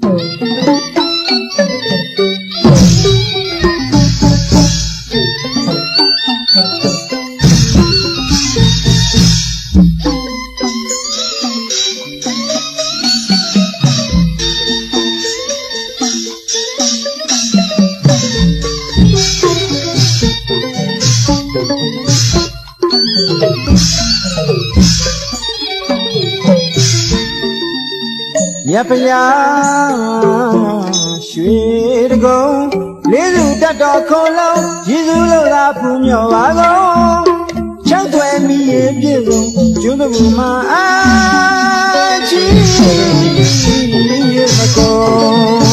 မြ တ်ဖယားရွှေတကုံလေးစုတတ်တော်ခုံလုံးရည်စုလို့သာဖူးမြော်ပါကုန်ချောက်သွဲမိရဲ့ပြည့်စုံကျွန်းတကူမှာအာချီရဲ့မကုန်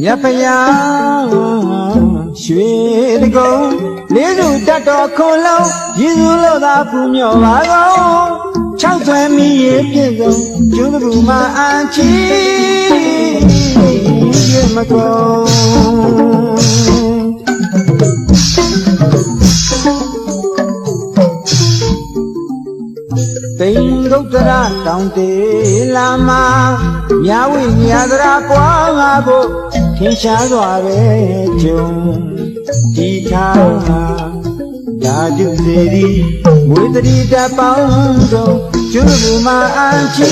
မြတ်ဖယားရွှေတကုံ လေးစုတတ်တော်ခုံလုံးရည်စုလို့သာဖူးမြော်ပါကုန်ချောက်သွဲမိရဲ့ပြည့်စုံကျွန်းတကူမှာအာချီရဲ့မကုန်တိန်ဂုတ်တရတောင်တေလာမမြဝိညာတရာပွားငါဖို့ထင်ရှားစွာပဲကြုံ ဒီထားဓာတုစေရီမွေတရီတပေါင်းဆုံးကျွလူမအန်ချီ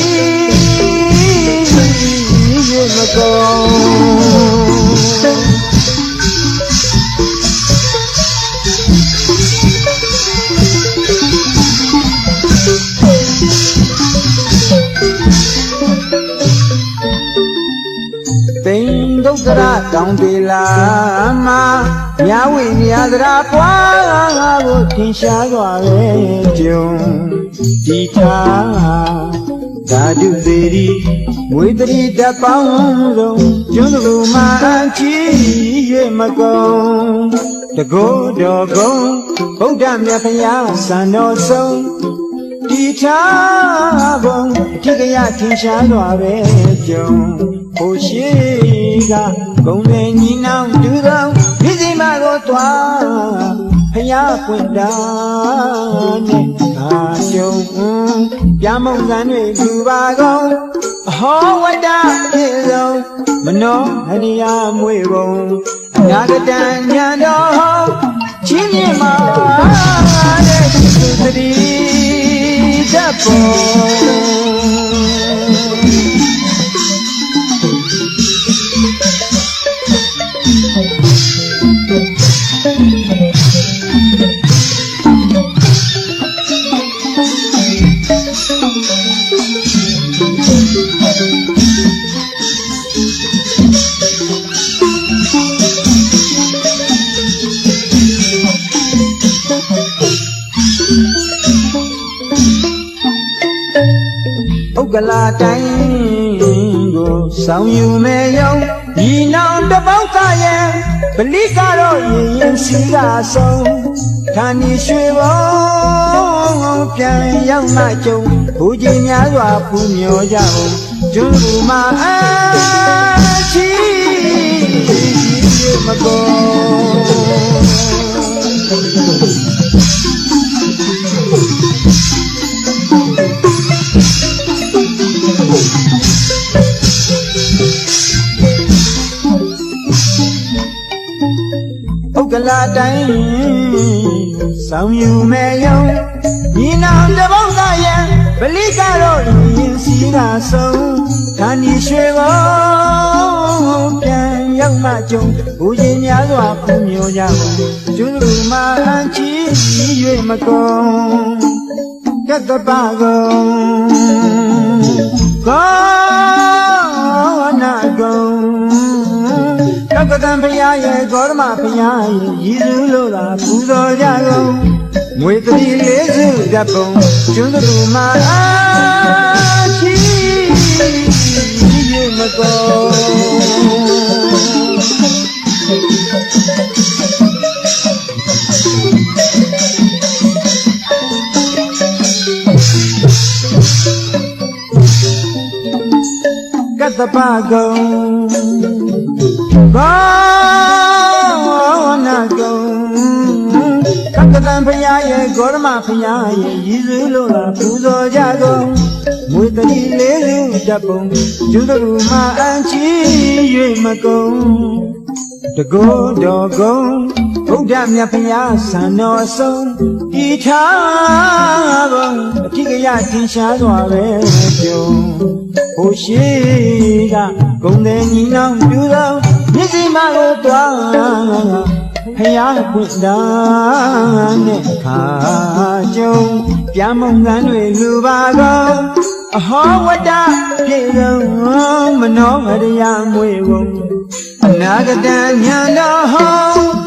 ရေမကုန်တိန်ဒုက္ခရတောင်တေလာမ မြဝိမြာသရာပွားငါကိုထင်ရှားစွာပဲကြုံဒီထားဓာတုစေရီမွေတရီတပေါင်းဆုံးကျွန်းလူမအန်ချီရေမကုန်တကောတော်ကုံဗုဒ္ဓမြတ်ဖျားစံတော်ဆုံးဒီထားဘုံအထက်ကရထင်ရှားစွာပဲကြုံဟိုရှိကဂုံနေညီနောင်ဒူတော်ဒီစီမကိုတွား ဖျားပွင့်တာနဲ့အာကြုံပြမုံစံတွေလူပါကုန်အဟောဝတ္တပြေဆုံးမနောဟရိယမွေပုံအနာဂတညာတော်ချင်းမြင့်မာတဲ့သုတတိတတ်ပေါ် ဥက္ကလာတိုင်းကိုဆောင်ယူမယ်ယုံဒီနောင်တပေါင်းသားရဲ့ပလိကတော့ရင်ရင်စီကဆုံးခန္ဒီရွှေဘုံပြန်ရောက်မှကြုံဘူကြီးများစွာပူမျောကြအောင်ကျွန်းလူမအားချီမကု ဥက္ကလာတိုင်းဆောင်ယူမယ်ယုံဒီနောင်တပေါင်းသားရဲ့ပလိကတော့ရင်စီကဆုံးခန္ဒီရွှေဘုံပြန်ရောက်မှကြုံဘူကြီးများစွာပူမျိုးကြကုန်ကျွန်းလူမအန်ချီ၍မကုန်ကတ္တပကုန်ကော ကကတံဖရာရဲ့ဂေါရမဖရာရဲ့ရည်စုလို့သာပူဇော်ကြကုန်ငွေတတိလေးစုရပ်ပုံကျွန်းသူမအာချီရေမကုန်ကတ္တပကုံ ဘောနာကုံကတ္တတံဖရာရဲ့ဂေါရမဖရာရဲ့ရည်စူးလို့လာပူဇော်ကြကုန်မွေတတိလေးစုတပ်ပုံကျူးသူမအန်ချီ၍မကုန်တကောတော်ကုံဗုဒ္ဓမြတ်ဖရာဆံတော်ဆုံးဤထားကုန်အထိကရထင်ရှားစွာပဲကြုံဟိုရှိကဂုံတဲ့ညီနောင်ပြူသော မြစ်စီမကိုတွားဖယားခွင့်တာနဲ့ခါကြုံပြမုံကန်းတွေလူပါကောအဟောဝတ္တပြေဆုံးမနောရယမွေဝုံအနာဂတညာတော်ဟော